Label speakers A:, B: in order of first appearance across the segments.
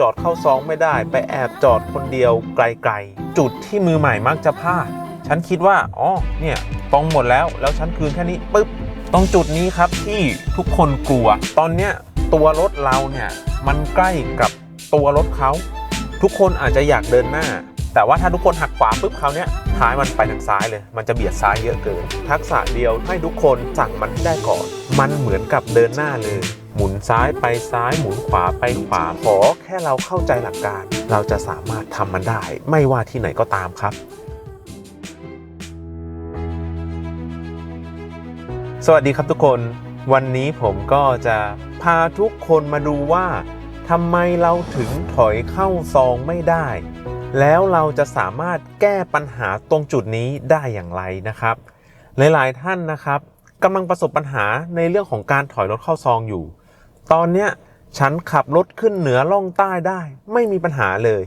A: จอดเข้าซองไม่ได้ ไปแอบจอดคนเดียวไกลๆ จุดที่มือใหม่มักจะพลาด ฉันคิดว่า อ๋อ เนี่ยตรงหมดแล้ว แล้วฉันคืนแค่นี้ปึ๊บ ตรงจุดนี้ครับที่ทุกคนกลัว ตอนเนี้ยตัวรถเราเนี่ยมันใกล้กับตัวรถเขา ทุกคนอาจจะอยากเดินหน้า แต่ว่าถ้าทุกคนหักขวาปุ๊บเขาเนี้ยท้ายมันไปทางซ้ายเลย มันจะเบียดซ้ายเยอะเกิน ทักษะเดียวให้ทุกคนสั่งมันให้ได้ก่อน มันเหมือนกับเดินหน้าเลย มุนซ้ายไปซ้ายหมุนขวาไปขวาขอแค่เราเข้าใจหลักการ เราจะสามารถทำมันได้ ไม่ว่าที่ไหนก็ตามครับ สวัสดีครับทุกคน วันนี้ผมก็จะพาทุกคนมาดูว่าทำไมเราถึงถอยเข้าซองไม่ได้ แล้วเราจะสามารถแก้ปัญหาตรงจุดนี้ได้อย่างไรนะครับ หลาย ๆ ท่านนะครับกำลังประสบปัญหาในเรื่องของการถอยรถเข้าซองอยู่ ตอนเนี้ยฉันขับรถขึ้นเหนือล่องใต้ได้ ไม่มีปัญหาเลย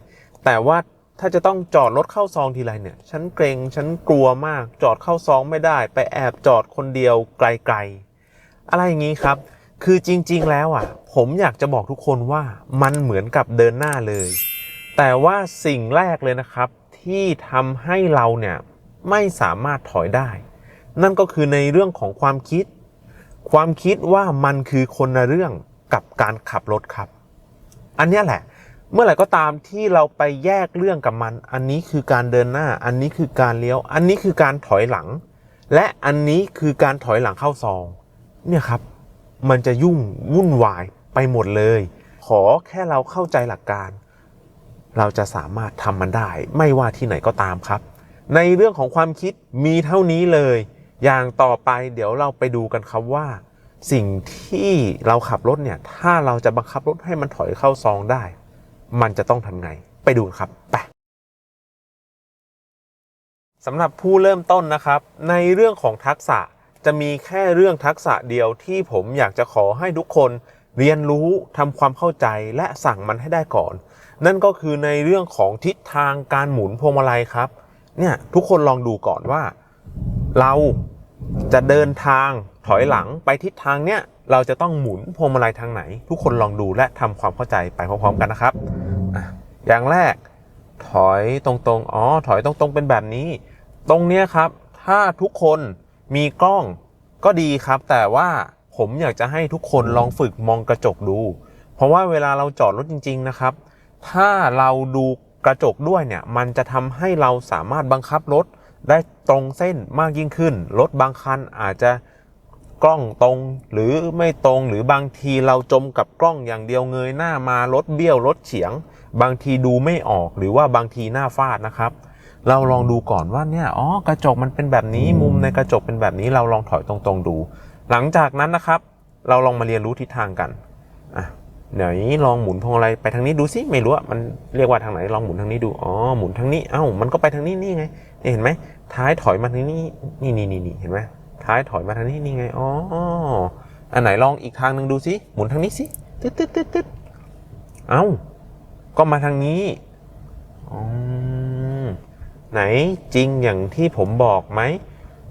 A: แต่ว่าถ้าจะต้องจอดรถเข้าซองทีไรเนี่ย ฉันเกรงฉันกลัวมาก จอดเข้าซองไม่ได้ ไปแอบจอดคนเดียวไกลๆ อะไรอย่างนี้ครับ คือจริงๆแล้วอะ ผมอยากจะบอกทุกคนว่ามันเหมือนกับเดินหน้าเลย แต่ว่าสิ่งแรกเลยนะครับ ที่ทำให้เราเนี่ยไม่สามารถถอยได้ นั่นก็คือในเรื่องของความคิด ความคิดว่ามันคือคนละเรื่อง กับการขับรถครับ อันนี้แหละ เมื่อไหร่ก็ตามที่เราไปแยกเรื่องกับมัน อันนี้คือการเดินหน้า อันนี้คือการเลี้ยว อันนี้คือการถอยหลัง และอันนี้คือการถอยหลังเข้าซอง เนี่ยครับ มันจะยุ่งวุ่นวายไปหมดเลย ขอแค่เราเข้าใจหลักการ เราจะสามารถทำมันได้ ไม่ว่าที่ไหนก็ตามครับ ในเรื่องของความคิดมีเท่านี้เลย อย่างต่อไปเดี๋ยวเราไปดูกันครับว่า สิ่งที่เราขับรถเนี่ย ถ้าเราจะบังคับรถให้มันถอยเข้าซองได้ มันจะต้องทำไง ไปดูครับไปสำหรับผู้เริ่มต้นนะครับ ในเรื่องของทักษะจะมีแค่เรื่องทักษะเดียวที่ผมอยากจะขอให้ทุกคนเรียนรู้ทำความเข้าใจและสั่งมันให้ได้ก่อน นั่นก็คือในเรื่องของทิศทางการหมุนพวงมาลัยครับ เนี่ยทุกคนลองดูก่อนว่า เรา จะเดินทางถอยหลังไปทิศทางเนี้ยเราจะต้องหมุนพวงมาลัยทางไหน ทุกคนลองดูและทำความเข้าใจไปพร้อมๆกันนะครับ อย่างแรก ถอยตรงๆ อ๋อ ถอยตรงๆ เป็นแบบนี้ ตรงเนี้ยครับ ถ้าทุกคนมีกล้องก็ดีครับ แต่ว่าผมอยากจะให้ทุกคนลองฝึกมองกระจกดู เพราะว่าเวลาเราจอดรถจริง ๆ นะครับ ถ้าเราดูกระจกด้วยเนี่ย มันจะทำให้เราสามารถบังคับรถ ได้ตรงเส้นมากยิ่งขึ้น รถบางคันอาจจะกล้องตรงหรือไม่ตรงหรือบางทีเราจมกับกล้องอย่างเดียวเงยหน้ามารถเบี้ยวรถเฉียง บางทีดูไม่ออกหรือว่าบางทีหน้าฟาดนะครับ เราลองดูก่อนว่าเนี่ยอ๋อกระจกมันเป็นแบบนี้มุมในกระจกเป็นแบบนี้เราลองถอยตรงๆดู หลังจากนั้นนะครับ เราลองมาเรียนรู้ทิศทางกันอะเดี๋ยวนี้ลองหมุนพวงมาลัยไปทางนี้ดูสิไม่รู้ว่ามันเรียกว่าทางไหนลองหมุนทางนี้ดูอ๋อหมุนทางนี้เอ้ามันก็ไปทางนี้นี่ไงนี่ เห็นไหมท้ายถอยมาทางนี้นี่นี่นี่นี่เห็นไหมท้ายถอยมาทางนี้นี่ไงอ๋ออันไหนลองอีกทางหนึ่งดูสิหมุนทางนี้สิตึ๊ดตึ๊ดตึ๊ดตึ๊ดเอ้าก็มาทางนี้อ๋อไหนจริงอย่างที่ผมบอกไหม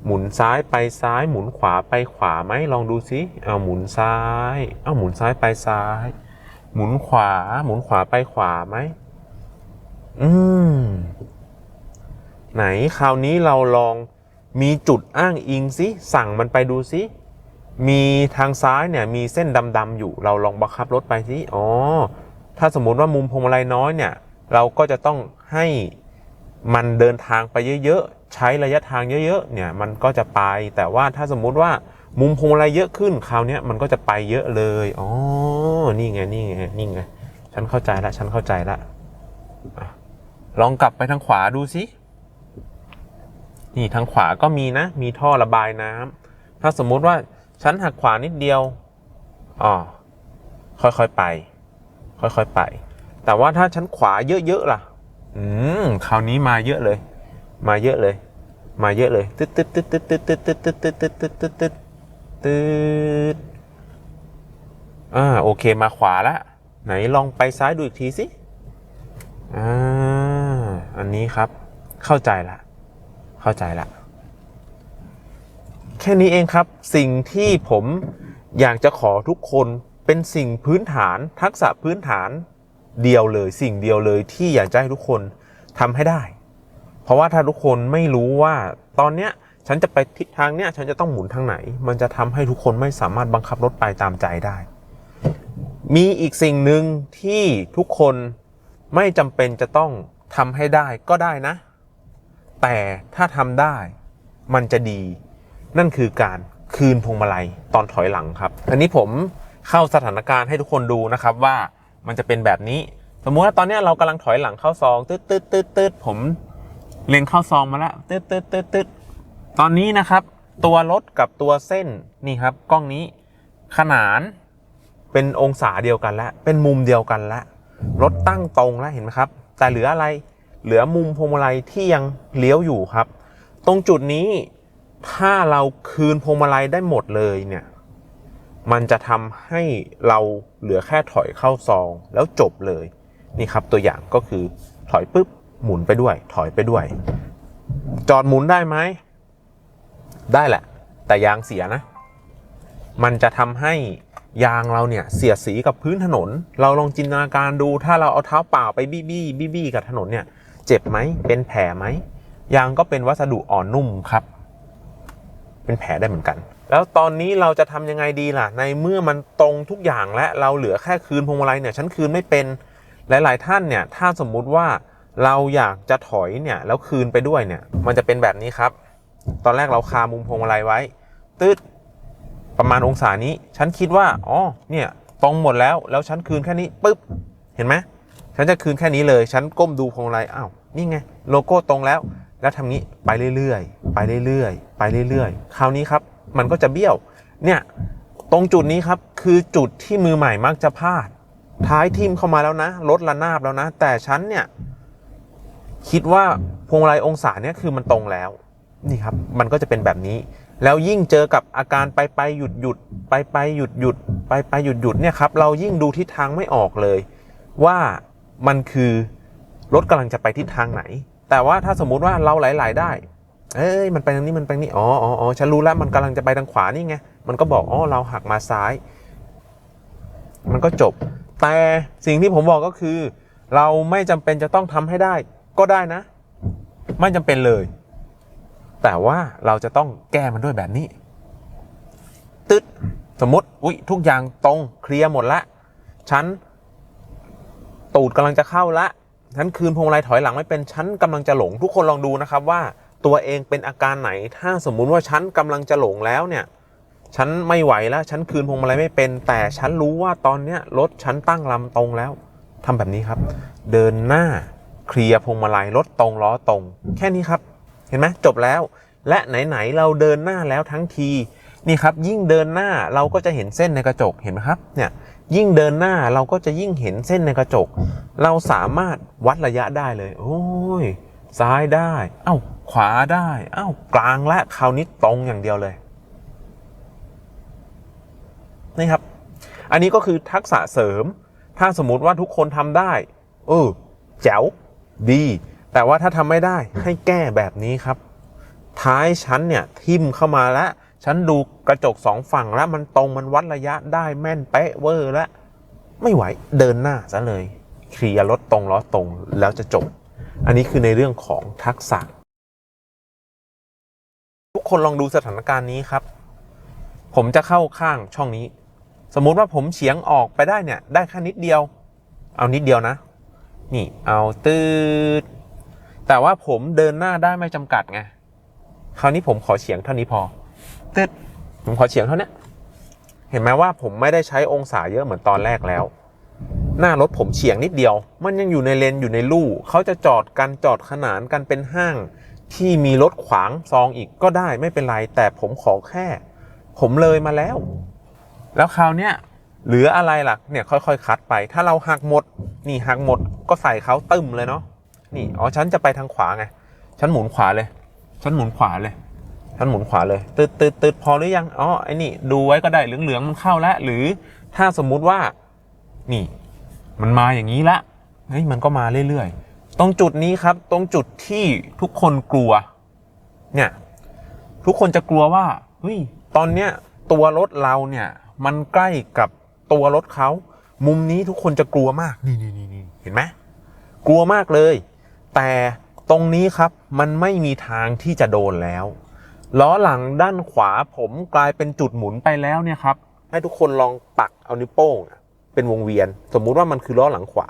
A: หมุนซ้ายไปซ้ายหมุนขวาไปขวาไหมลองดูสิเอาหมุนซ้ายเอาหมุนซ้ายไปซ้าย หมุนขวา หมุนขวาไปขวาไหมอืม ไหนคราวนี้เราลองมีจุดอ้างอิงสิสั่งมันไปดูสิมีทางซ้ายเนี่ยมีเส้นดำๆอยู่เราลองบังคับรถไปสิอ๋อถ้าสมมติว่ามุมพวงมาลัยน้อยเนี่ยเราก็จะต้องให้มันเดินทางไปเยอะๆ ใช้ระยะทางเยอะๆ เนี่ยมันก็จะไป แต่ว่าถ้าสมมุติว่ามุมพวงมาลัยเยอะขึ้นคราวนี้มันก็จะไปเยอะเลย อ๋อ นี่ไง นี่ไง นี่ไง ฉันเข้าใจละ ฉันเข้าใจละ ลองกลับไปทางขวาดูสิ นี่ทางขวาก็มีนะ มีท่อระบายน้ำถ้าสมมุติว่าฉันหักขวานิดเดียวอ๋อค่อยๆไป ค่อยๆไป แต่ว่าถ้าฉันขวาเยอะๆล่ะ อืมคราวนี้มาเยอะเลย มาเยอะเลย มาเยอะเลยตึ๊ดตึ๊ดตึ๊ดตึ๊ดตึ๊ดตึ๊ดตึ๊ดตึ๊ดตึ๊ดตึ๊ดตึ๊ดตึ๊ดตึ๊ดตึ๊ดอ่าโอเคมาขวาละไหนลองไปซ้ายดูอีกทีสิอ่าอันนี้ครับเข้าใจละ เข้าใจละ แค่นี้เองครับ สิ่งที่ผมอยากจะขอทุกคนเป็นสิ่งพื้นฐานทักษะพื้นฐานเดียวเลย สิ่งเดียวเลยที่อยากจะให้ทุกคนทำให้ได้ เพราะว่าถ้าทุกคนไม่รู้ว่าตอนเนี้ยฉันจะไปทิศทางเนี้ยฉันจะต้องหมุนทางไหน มันจะทำให้ทุกคนไม่สามารถบังคับรถไปตามใจได้ มีอีกสิ่งหนึ่งที่ทุกคนไม่จำเป็นจะต้องทำให้ได้ก็ได้นะ แต่ถ้าทำได้มันจะดี นั่นคือการคืนพวงมาลัยตอนถอยหลังครับ อันนี้ผมเข้าสถานการณ์ให้ทุกคนดูนะครับว่ามันจะเป็นแบบนี้ สมมุติว่าตอนนี้เรากำลังถอยหลังเข้าซองตืดตืดตืดตืดผมเล็งเข้าซองมาแล้วตืดตืดตืดตืดตอนนี้นะครับ ตัวรถกับตัวเส้นนี่ครับ กล้องนี้ขนานเป็นองศาเดียวกันแล้วเป็นมุมเดียวกันแล้วรถตั้งตรงแล้วเห็นไหมครับ แต่เหลืออะไร เหลือมุมพวงมาลัยที่ยังเลี้ยวอยู่ครับ ตรงจุดนี้ถ้าเราคืนพวงมาลัยได้หมดเลยเนี่ยมันจะทำให้เราเหลือแค่ถอยเข้าซองแล้วจบเลยนี่ครับตัวอย่างก็คือถอยปุ๊บหมุนไปด้วย ถอยไปด้วย จอดหมุนได้ไหมได้แหละ แต่ยางเสียนะ มันจะทำให้ยางเราเนี่ยเสียสีกับพื้นถนน เราลองจินตนาการดูถ้าเราเอาเท้าเปล่าไปบี้บี้บี้บี้กับถนนเนี่ย เจ็บไหม เป็นแผลไหม ยางก็เป็นวัสดุอ่อนนุ่มครับ เป็นแผลได้เหมือนกัน แล้วตอนนี้เราจะทำยังไงดีล่ะ ในเมื่อมันตรงทุกอย่างและเราเหลือแค่คืนพวงมาลัยเนี่ยฉันคืนไม่เป็น หลาย ๆ ท่านเนี่ย ถ้าสมมุติว่าเราอยากจะถอยเนี่ยแล้วคืนไปด้วยเนี่ย มันจะเป็นแบบนี้ครับ ตอนแรกเราคามุมพวงมาลัยไว้ ตืดประมาณองศานี้ ฉันคิดว่า อ๋อ เนี่ย ตรงหมดแล้ว แล้วฉันคืนแค่นี้ปุ๊บ เห็นไหม ฉันจะคืนแค่นี้เลย ฉันก้มดูพวงมาลัยอ้าวนี่ไงโลโก้ตรงแล้ว แล้วทำงี้ไปเรื่อยๆ ไปเรื่อยๆ ไปเรื่อยๆ คราวนี้ครับมันก็จะเบี้ยว เนี่ยตรงจุดนี้ครับคือจุดที่มือใหม่มักจะพลาด ท้ายทิมเข้ามาแล้วนะรถระนาบแล้วนะ แต่ฉันเนี่ยคิดว่าพวงมาลัยองศาเนี่ยคือมันตรงแล้วนี่ครับมันก็จะเป็นแบบนี้ แล้วยิ่งเจอกับอาการไปไปหยุดหยุดไปไปหยุดหยุดไปไปหยุดหยุดเนี่ยครับเรายิ่งดูทิศทางไม่ออกเลย ว่า มันคือรถกำลังจะไปทิศทางไหน แต่ว่าถ้าสมมุติว่าเราไหลๆได้ เอ้ยมันไปทางนี้มันไปนี้อ๋ออ๋อฉันรู้แล้วมันกำลังจะไปทางขวานี่ไงมันก็บอกอ๋อเราหักมาซ้าย มันก็จบ แต่สิ่งที่ผมบอกก็คือ เราไม่จำเป็นจะต้องทำให้ได้ ก็ได้นะ ไม่จำเป็นเลย แต่ว่าเราจะต้องแก้มันด้วยแบบนี้ ตึ๊ดสมมติอุ๊ยทุกอย่างตรงเคลียร์หมดละฉัน ตูดกำลังจะเข้าละฉันคืนพวงมาลัยถอยหลังไม่เป็นฉันกำลังจะหลง ทุกคนลองดูนะครับว่าตัวเองเป็นอาการไหน ถ้าสมมุติว่าฉันกำลังจะหลงแล้วเนี่ยฉันไม่ไหวแล้วฉันคืนพวงมาลัยไม่เป็น แต่ฉันรู้ว่าตอนเนี้ยรถฉันตั้งลำตรงแล้วทำแบบนี้ครับ เดินหน้าเคลียร์พวงมาลัยรถตรงล้อตรง แค่นี้ครับ เห็นไหมจบแล้ว และไหนๆเราเดินหน้าแล้วทั้งทีนี่ครับยิ่งเดินหน้าเราก็จะเห็นเส้นในกระจกเห็นไหมครับเนี่ย ยิ่งเดินหน้าเราก็จะยิ่งเห็นเส้นในกระจก เราสามารถวัดระยะได้เลย โอ้ย ซ้ายได้ เอ้า ขวาได้ เอ้า กลางและคราวนี้ตรงอย่างเดียวเลย นี่ครับ อันนี้ก็คือทักษะเสริม ถ้าสมมติว่าทุกคนทำได้ เออ แจ๋ว ดี แต่ว่าถ้าทำไม่ได้ให้แก้แบบนี้ครับ ท้ายชั้นเนี่ยทิมเข้ามาแล้ว ฉันดูกระจกสองฝั่งแล้วมันตรงมันวัดระยะได้แม่นเป๊ะเวอร์แล้ว ไม่ไหวเดินหน้าซะเลยเคลียร์รถตรงล้อตรงแล้วจะจบ อันนี้คือในเรื่องของทักษะ ทุกคนลองดูสถานการณ์นี้ครับ ผมจะเข้าข้างช่องนี้ สมมุติว่าผมเฉียงออกไปได้เนี่ย ได้แค่นิดเดียว เอานิดเดียวนะ นี่เอาตืดแต่ว่าผมเดินหน้าได้ไม่จำกัดไงคราวนี้ผมขอเฉียงเท่านี้พอ ตืดผมขอเฉียงเท่านี้เห็นไหมว่าผมไม่ได้ใช้องศาเยอะเหมือนตอนแรกแล้ว หน้ารถผมเฉียงนิดเดียว มันยังอยู่ในเลนอยู่ในลู่เขาจะจอดกันจอดขนานกันเป็นห้าง ที่มีรถขวางซองอีกก็ได้ไม่เป็นไร แต่ผมขอแค่ ผมเลยมาแล้ว แล้วคราวเนี้ยเหลืออะไรล่ะเนี่ยค่อยๆ คัดไป ถ้าเราหักหมด นี่หักหมดก็ใส่เขาตึมเลยเนาะนี่อ๋อฉันจะไปทางขวาไงฉันหมุนขวาเลยฉันหมุนขวาเลย ฉันหมุนขวาเลยตืดตืดตืดพอหรือยังอ๋อไอ้นี่ดูไว้ก็ได้เหลืองๆมันเข้าแล้วหรือถ้าสมมุติว่านี่มันมาอย่างนี้ละเฮ้ยมันก็มาเรื่อยๆ ตรงจุดนี้ครับ ตรงจุดที่ทุกคนกลัว เนี่ย ทุกคนจะกลัวว่าเฮ้ยตอนเนี้ยตัวรถเราเนี่ย มันใกล้กับตัวรถเขา มุมนี้ทุกคนจะกลัวมาก นี่นี่นี่นี่เห็นไหมกลัวมากเลย แต่ตรงนี้ครับมันไม่มีทางที่จะโดนแล้ว ล้อหลังด้านขวาผมกลายเป็นจุดหมุนไปแล้วเนี่ยครับให้ทุกคนลองปักเอานิ้วโป้งอะเป็นวงเวียน สมมุติว่ามันคือล้อหลังขวา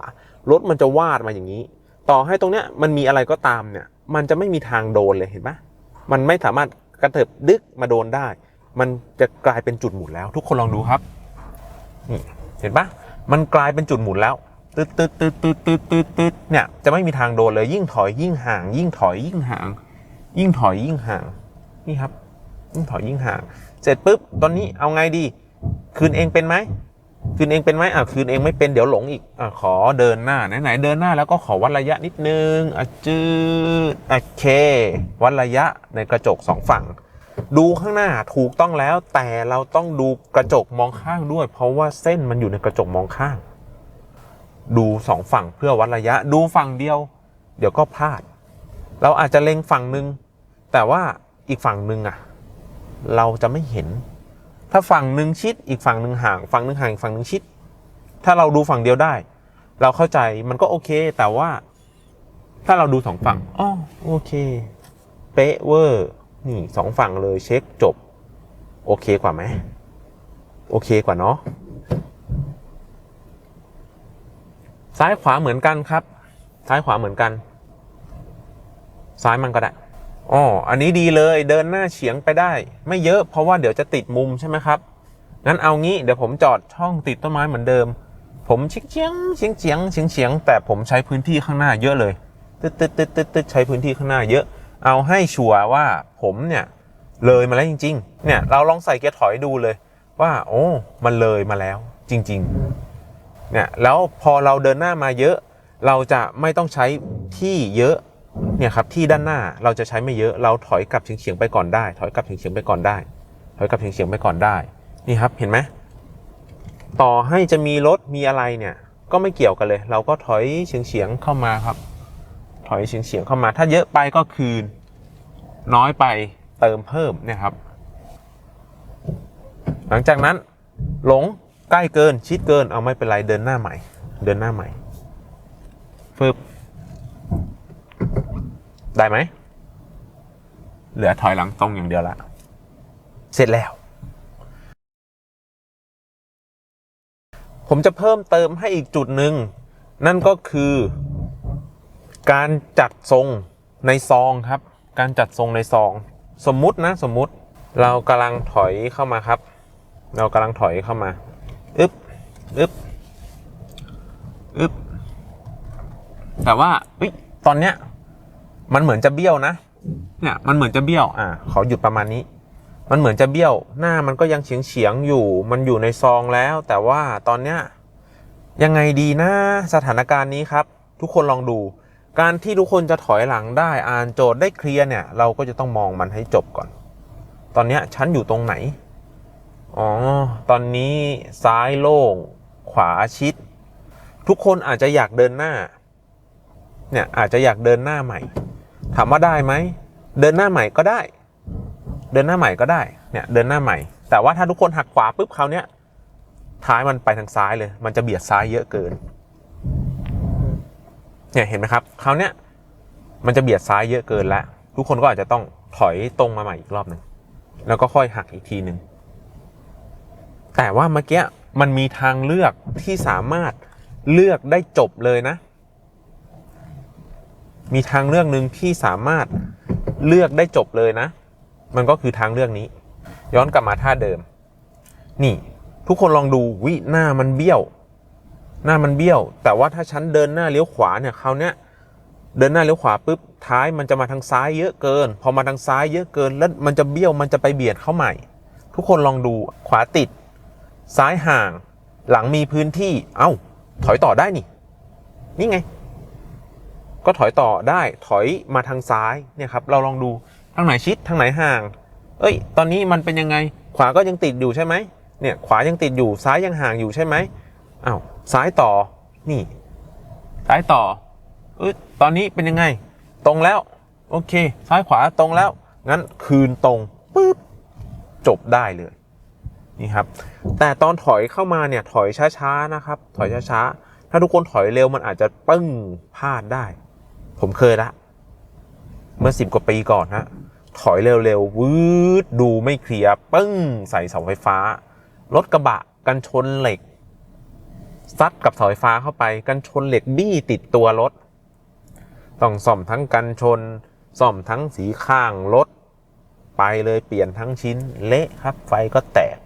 A: รถมันจะวาดมาอย่างนี้ ต่อให้ตรงเนี้ยมันมีอะไรก็ตามเนี่ย มันจะไม่มีทางโดนเลยเห็นปะมันไม่สามารถกระเถิบดึกมาโดนได้ มันจะกลายเป็นจุดหมุนแล้ว ทุกคนลองดูครับนี่เห็นปะมันกลายเป็นจุดหมุนแล้วตืดตืดตืดตืดตืดตืดตืดเนี่ยจะไม่มีทางโดนเลยยิ่งถอยยิ่งห่าง ยิ่งถอยยิ่งห่าง ยิ่งถอยยิ่งห่าง นี่ครับยิ่งถอยยิ่งห่าง เสร็จปุ๊บตอนนี้เอาไงดี คืนเองเป็นไหมคืนเองเป็นไหมอะคืนเองไม่เป็นเดี๋ยวหลงอีกอะขอเดินหน้าไหนๆเดินหน้าแล้วก็ขอวัดระยะนิดนึงอะจืดโอเควัดระยะในกระจกสองฝั่ง ดูข้างหน้าถูกต้องแล้ว แต่เราต้องดูกระจกมองข้างด้วย เพราะว่าเส้นมันอยู่ในกระจกมองข้าง ดูสองฝั่งเพื่อวัดระยะ ดูฝั่งเดียว เดี๋ยวก็พลาด เราอาจจะเล็งฝั่งหนึ่งแต่ว่า อีกฝั่งหนึ่งอะเราจะไม่เห็น ถ้าฝั่งหนึ่งชิด อีกฝั่งหนึ่งห่าง ฝั่งหนึ่งห่างอีกฝั่งหนึ่งชิด ถ้าเราดูฝั่งเดียวได้ เราเข้าใจมันก็โอเค แต่ว่า ถ้าเราดูสองฝั่งอ๋อโอเค เป๊ะเวอร์นี่สองฝั่งเลยเช็คจบ โอเคกว่าไหมโอเคกว่าเนาะซ้ายขวาเหมือนกันครับ ซ้ายขวาเหมือนกัน ซ้ายมันก็ได้ อ๋ออันนี้ดีเลยเดินหน้าเฉียงไปได้ ไม่เยอะเพราะว่าเดี๋ยวจะติดมุมใช่ไหมครับงั้นเอางี้เดี๋ยวผมจอดช่องติดต้นไม้เหมือนเดิม ผมเฉียงเฉียงเฉียงเฉียงเฉียงเฉียงแต่ผมใช้พื้นที่ข้างหน้าเยอะเลยตึ๊ดตึ๊ดตึ๊ดตึ๊ดตึ๊ดใช้พื้นที่ข้างหน้าเยอะ เอาให้ชัวร์ว่าผมเนี่ยเลยมาแล้วจริง ๆ เนี่ยเราลองใส่เกียร์ถอยดูเลย ว่า โอ้ มันเลยมาแล้ว จริง ๆ เนี่ยแล้วพอเราเดินหน้ามาเยอะ เราจะไม่ต้องใช้ที่เยอะ เนี่ยครับที่ด้านหน้าเราจะใช้ไม่เยอะเราถอยกลับเฉียงๆไปก่อนได้ ถอยกลับเฉียงๆไปก่อนได้ ถอยกลับเฉียงๆไปก่อนได้ นี่ครับเห็นไหมต่อให้จะมีรถมีอะไรเนี่ย ก็ไม่เกี่ยวกันเลย เราก็ถอยเฉียงๆเข้ามาครับ ถอยเฉียงๆเข้ามา ถ้าเยอะไปก็คืน น้อยไปเติมเพิ่มเนี่ยครับ หลังจากนั้นหลงใกล้เกินชิดเกินเอาไม่เป็นไรเดินหน้าใหม่ เดินหน้าใหม่ฟึบ ได้ไหม เหลือถอยหลังตรงอย่างเดียวละ เสร็จแล้ว ผมจะเพิ่มเติมให้อีกจุดหนึ่ง นั่นก็คือ การจัดทรงในซองครับ การจัดทรงในซอง สมมุตินะสมมุติเรากำลังถอยเข้ามาครับ เรากำลังถอยเข้ามาอึ๊บอึ๊บอึ๊บแต่ว่าเฮ้ยตอนเนี้ย มันเหมือนจะเบี้ยวนะ เนี่ยมันเหมือนจะเบี้ยว อ่าขอหยุดประมาณนี้ มันเหมือนจะเบี้ยว หน้ามันก็ยังเฉียงเฉียงๆอยู่ มันอยู่ในซองแล้ว แต่ว่าตอนเนี้ยยังไงดีนะสถานการณ์นี้ครับ ทุกคนลองดู การที่ทุกคนจะถอยหลังได้อ่านโจทย์ได้เคลียร์เนี่ย เราก็จะต้องมองมันให้จบก่อน ตอนเนี้ยฉันอยู่ตรงไหน อ๋อ ตอนนี้ซ้ายโล่ง ขวาชิด ทุกคนอาจจะอยากเดินหน้า เนี่ยอาจจะอยากเดินหน้าใหม่ ถามว่าได้ไหม เดินหน้าใหม่ก็ได้ เดินหน้าใหม่ก็ได้เนี่ยเดินหน้าใหม่ แต่ว่าถ้าทุกคนหักขวาปุ๊บคราวเนี้ยท้ายมันไปทางซ้ายเลย มันจะเบียดซ้ายเยอะเกินเนี่ยเห็นไหมครับคราวเนี้ยมันจะเบียดซ้ายเยอะเกินแล้วทุกคนก็อาจจะต้องถอยตรงมาใหม่อีกรอบหนึ่งแล้วก็ค่อยหักอีกทีหนึ่งแต่ว่าเมื่อกี้มันมีทางเลือกที่สามารถเลือกได้จบเลยนะ มีทางเลือกหนึ่งที่สามารถเลือกได้จบเลยนะ มันก็คือทางเลือกนี้ ย้อนกลับมาท่าเดิม นี่ ทุกคนลองดูวิหน้ามันเบี้ยว หน้ามันเบี้ยว แต่ว่าถ้าฉันเดินหน้าเลี้ยวขวาเนี่ยคราวเนี้ยเดินหน้าเลี้ยวขวาปุ๊บท้ายมันจะมาทางซ้ายเยอะเกิน พอมาทางซ้ายเยอะเกินแล้วมันจะเบี้ยวมันจะไปเบียดเข้าใหม่ ทุกคนลองดูขวาติด ซ้ายห่าง หลังมีพื้นที่เอ้าถอยต่อได้นี่ นี่ไง ก็ถอยต่อได้ถอยมาทางซ้ายเนี่ยครับเราลองดูทางไหนชิดทางไหนห่าง เอ้ย ตอนนี้มันเป็นยังไงขวาก็ยังติดอยู่ใช่ไหมเนี่ยขวายังติดอยู่ซ้ายยังห่างอยู่ใช่ไหมอ้าวซ้ายต่อนี่ ซ้ายต่อเอ้ยตอนนี้เป็นยังไง ตรงแล้ว โอเค ซ้ายขวาตรงแล้ว งั้นคืนตรงปึ๊บจบได้เลยนี่ครับ แต่ตอนถอยเข้ามาเนี่ยถอยช้าๆนะครับ ถอยช้าๆถ้าทุกคนถอยเร็วมันอาจจะปึ้งพลาดได้ ผมเคยละ เมื่อสิบกว่าปีก่อนนะถอยเร็วๆวืดดูไม่เคลียร์ปึ้ง ใส่เสาไฟฟ้า รถกระบะกันชนเหล็ก ซัดกับเสาไฟฟ้าเข้าไป กันชนเหล็กบี้ติดตัวรถ ต้องซ่อมทั้งกันชน ซ่อมทั้งสีข้างรถ ไปเลยเปลี่ยนทั้งชิ้น เละครับ ไฟก็แตก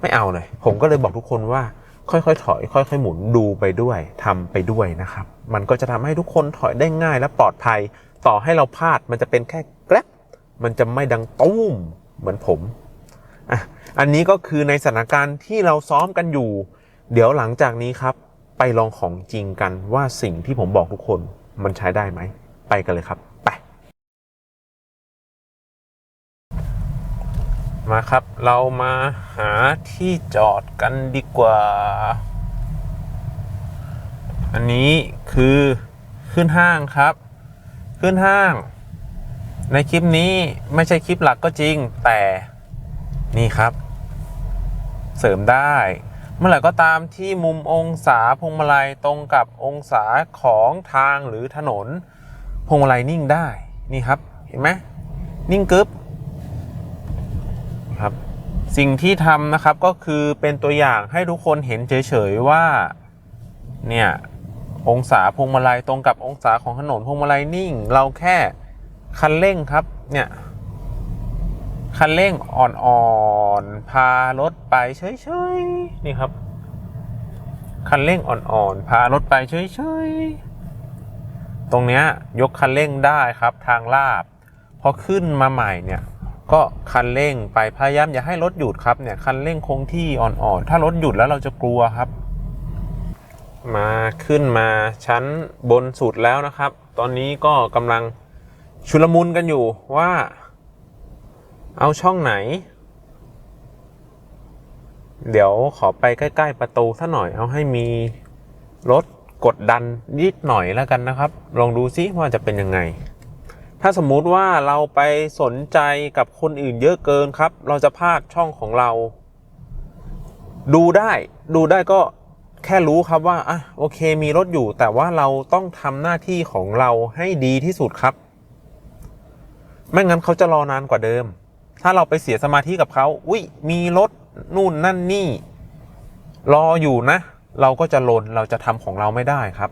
A: ไม่เอาเลยผมก็เลยบอกทุกคนว่า ค่อยๆถอย ค่อยๆหมุนดูไปด้วยทำไปด้วยนะครับ มันก็จะทำให้ทุกคนถอยได้ง่ายและปลอดภัย ต่อให้เราพลาดมันจะเป็นแค่แกร็บมันจะไม่ดังตุ้มเหมือนผมอะอันนี้ก็คือในสถานการณ์ที่เราซ้อมกันอยู่ เดี๋ยวหลังจากนี้ครับ ไปลองของจริงกันว่าสิ่งที่ผมบอกทุกคนมันใช้ได้ไหม ไปกันเลยครับ มาครับ เรามาหาที่จอดกันดีกว่า อันนี้คือขึ้นห้างครับ ขึ้นห้าง ในคลิปนี้ไม่ใช่คลิปหลักก็จริง แต่นี่ครับ เสริมได้ เมื่อไหร่ก็ตามที่มุมองศาพวงมาลัยตรงกับองศาของทางหรือถนนพวงมาลัยนิ่งได้ นี่ครับ เห็นไหมนิ่งกึ๊บครับ สิ่งที่ทำนะครับก็คือเป็นตัวอย่างให้ทุกคนเห็นเฉยๆว่า เนี่ย องศาพวงมาลัยตรงกับองศาของถนนพวงมาลัยนิ่ง เราแค่คันเร่งครับ เนี่ย คันเร่งอ่อนๆ พารถไปเฉยๆ นี่ครับ คันเร่งอ่อนๆ พารถไปเฉยๆ ตรงเนี้ยยกคันเร่งได้ครับทางลาบ พอขึ้นมาใหม่เนี่ย ก็คันเร่งไปพยายามอย่าให้รถหยุดครับเนี่ยคันเร่งคงที่อ่อนๆ ถ้ารถหยุดแล้วเราจะกลัวครับ มาขึ้นมาชั้นบนสุดแล้วนะครับ ตอนนี้ก็กำลังชุลมุนกันอยู่ว่า เอาช่องไหน เดี๋ยวขอไปใกล้ ๆ ประตูสัหน่อยเอาให้มีรถกดดันนิดหน่อยแล้วกันนะครับ ลองดูซิว่าจะเป็นยังไง ถ้าสมมุติว่าเราไปสนใจกับคนอื่นเยอะเกินครับ เราจะพลาดช่องของเรา ดูได้ดูได้ก็แค่รู้ครับว่าอะโอเคมีรถอยู่ แต่ว่าเราต้องทำหน้าที่ของเราให้ดีที่สุดครับ ไม่งั้นเขาจะรอนานกว่าเดิม ถ้าเราไปเสียสมาธิกับเขาอุ้ยมีรถนู่นนั่นนี่ รออยู่นะ เราก็จะลนเราจะทำของเราไม่ได้ครับ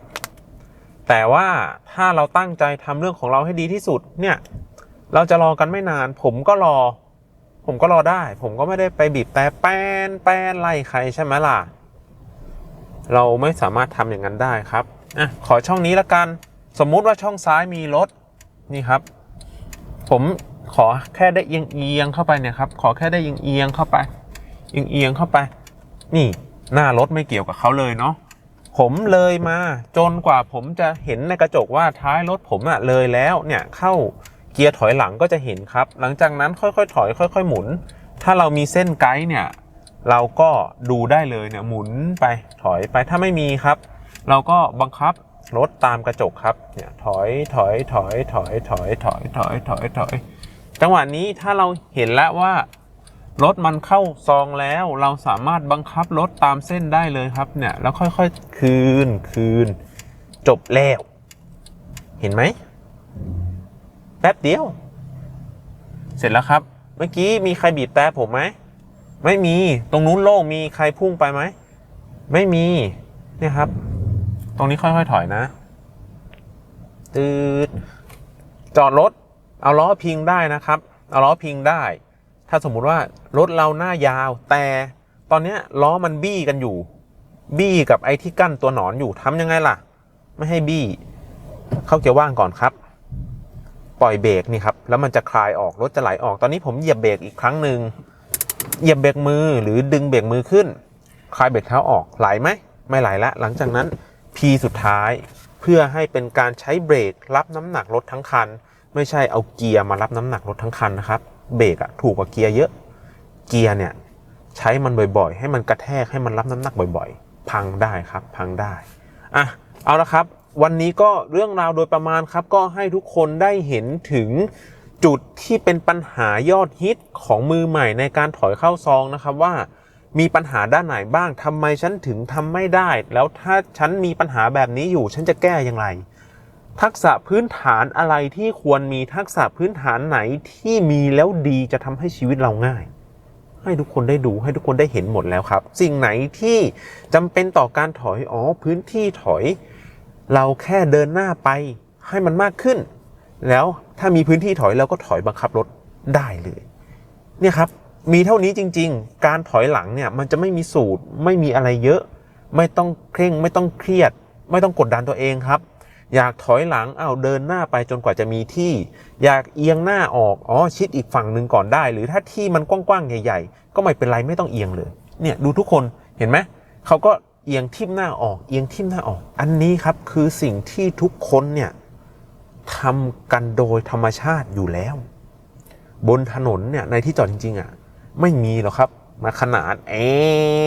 A: แต่ว่าถ้าเราตั้งใจทำเรื่องของเราให้ดีที่สุดเนี่ย เราจะรอกันไม่นาน ผมก็รอ ผมก็รอได้ ผมก็ไม่ได้ไปบีบแต่แป้นแป้นไล่ใครใช่ไหมล่ะ เราไม่สามารถทำอย่างนั้นได้ครับอะขอช่องนี้ละกัน สมมุติว่าช่องซ้ายมีรถนี่ครับ ผมขอแค่ได้เอียงเอียงเข้าไปเนี่ยครับ ขอแค่ได้เอียงเอียงเข้าไป เอียงเอียงเข้าไป นี่หน้ารถไม่เกี่ยวกับเขาเลยเนาะ ผมเลยมาจนกว่าผมจะเห็นในกระจกว่าท้ายรถผมอะเลยแล้วเนี่ยเข้าเกียร์ถอยหลังก็จะเห็นครับ หลังจากนั้นค่อยๆ ถอย ค่อย ๆ หมุน ถ้าเรามีเส้นไกด์เนี่ย เราก็ดูได้เลยเนี่ยหมุนไปถอยไปถ้าไม่มีครับ เราก็บังคับรถตามกระจกครับเนี่ยถอยถอยถอยถอยถอยถอยถอยถอยถอยจังหวะนี้ถ้าเราเห็นแล้วว่า รถมันเข้าซองแล้วเราสามารถบังคับรถตามเส้นได้เลยครับเนี่ยแล้วค่อยๆคืนคืน จบแล้ว เห็นไหมแป๊บเดียว เสร็จแล้วครับ เมื่อกี้มีใครบีบแต่ผมไหมไม่มีตรงนู้นโล่งมีใครพุ่งไปไหมไม่มีเนี่ยครับ ตรงนี้ค่อยๆถอยนะตืดจอดรถเอาล้อพิงได้นะครับ เอาล้อพิงได้ ถ้าสมมุติว่ารถเราหน้ายาว แต่ตอนนี้ล้อมันบี้กันอยู่ บี้กับไอ้ที่กั้นตัวหนอนอยู่ทำยังไงล่ะ ไม่ให้บี้ เข้าเกียร์ว่างก่อนครับ ปล่อยเบรกนี่ครับ แล้วมันจะคลายออกรถจะไหลออกตอนนี้ผมเหยียบเบรกอีกครั้งหนึ่งเหยียบเบรกมือหรือดึงเบรกมือขึ้น คลายเบรกเท้าออกไหลไหมไม่ไหลละ หลังจากนั้น P สุดท้ายเพื่อให้เป็นการใช้เบรกรับน้ำหนักรถทั้งคัน ไม่ใช่เอาเกียร์มารับน้ำหนักรถทั้งคันนะครับ เบรกอะถูกกว่าเกียร์เยอะ เกียร์เนี่ยใช้มันบ่อยๆ ให้มันกระแทกให้มันรับน้ำหนักบ่อยๆ พังได้ครับพังได้อะเอาละครับ วันนี้ก็เรื่องราวโดยประมาณครับ ก็ให้ทุกคนได้เห็นถึงจุดที่เป็นปัญหายอดฮิตของมือใหม่ในการถอยเข้าซองนะครับว่ามีปัญหาด้านไหนบ้างทำไมฉันถึงทำไม่ได้ แล้วถ้าฉันมีปัญหาแบบนี้อยู่ฉันจะแก้อย่างไร ทักษะพื้นฐานอะไรที่ควรมีทักษะพื้นฐานไหนที่มีแล้วดีจะทำให้ชีวิตเราง่าย ให้ทุกคนได้ดูให้ทุกคนได้เห็นหมดแล้วครับ สิ่งไหนที่จำเป็นต่อการถอยอ๋อพื้นที่ถอย เราแค่เดินหน้าไปให้มันมากขึ้น แล้วถ้ามีพื้นที่ถอยเราก็ถอยบังคับรถได้เลยเนี่ยครับมีเท่านี้จริง ๆ การถอยหลังเนี่ยมันจะไม่มีสูตรไม่มีอะไรเยอะ ไม่ต้องเคร่งไม่ต้องเครียด ไม่ต้องกดดันตัวเองครับ อยากถอยหลังเอาเดินหน้าไปจนกว่าจะมีที่ อยากเอียงหน้าออกอ๋อชิดอีกฝั่งหนึ่งก่อนได้ หรือถ้าที่มันกว้างๆใหญ่ ๆ ก็ไม่เป็นไรไม่ต้องเอียงเลย เนี่ยดูทุกคนเห็นไหมเขาก็เอียงทิ่มหน้าออกเอียงทิ่มหน้าออก อันนี้ครับคือสิ่งที่ทุกคนเนี่ยทำกันโดยธรรมชาติอยู่แล้ว บนถนนเนี่ยในที่จอดจริง ๆอะไม่มีหรอกครับมาขนาดเอ๊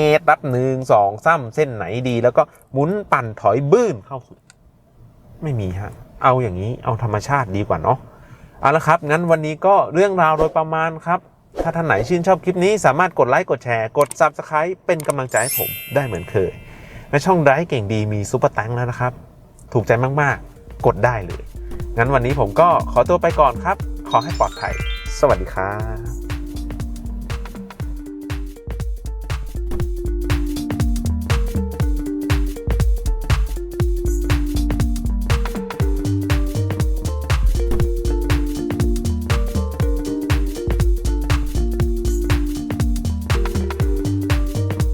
A: ะรับหนึ่งสองซ้ำเส้นไหนดี แล้วก็หมุนปั่นถอยบื้นเข้าสู่ ไม่มีฮะ เอาอย่างนี้เอาธรรมชาติดีกว่าเนาะเอาละครับ งั้นวันนี้ก็เรื่องราวโดยประมาณครับ ถ้าท่านไหนชื่นชอบคลิปนี้สามารถกดไลค์กดแชร์กด Subscribe เป็นกำลังใจให้ผมได้เหมือนเคย และช่องไดเก่งดีมีซุปเปอร์แตงแล้วนะครับ ถูกใจมากๆ กดได้เลย งั้นวันนี้ผมก็ขอตัวไปก่อนครับ ขอให้ปลอดภัย สวัสดีครับ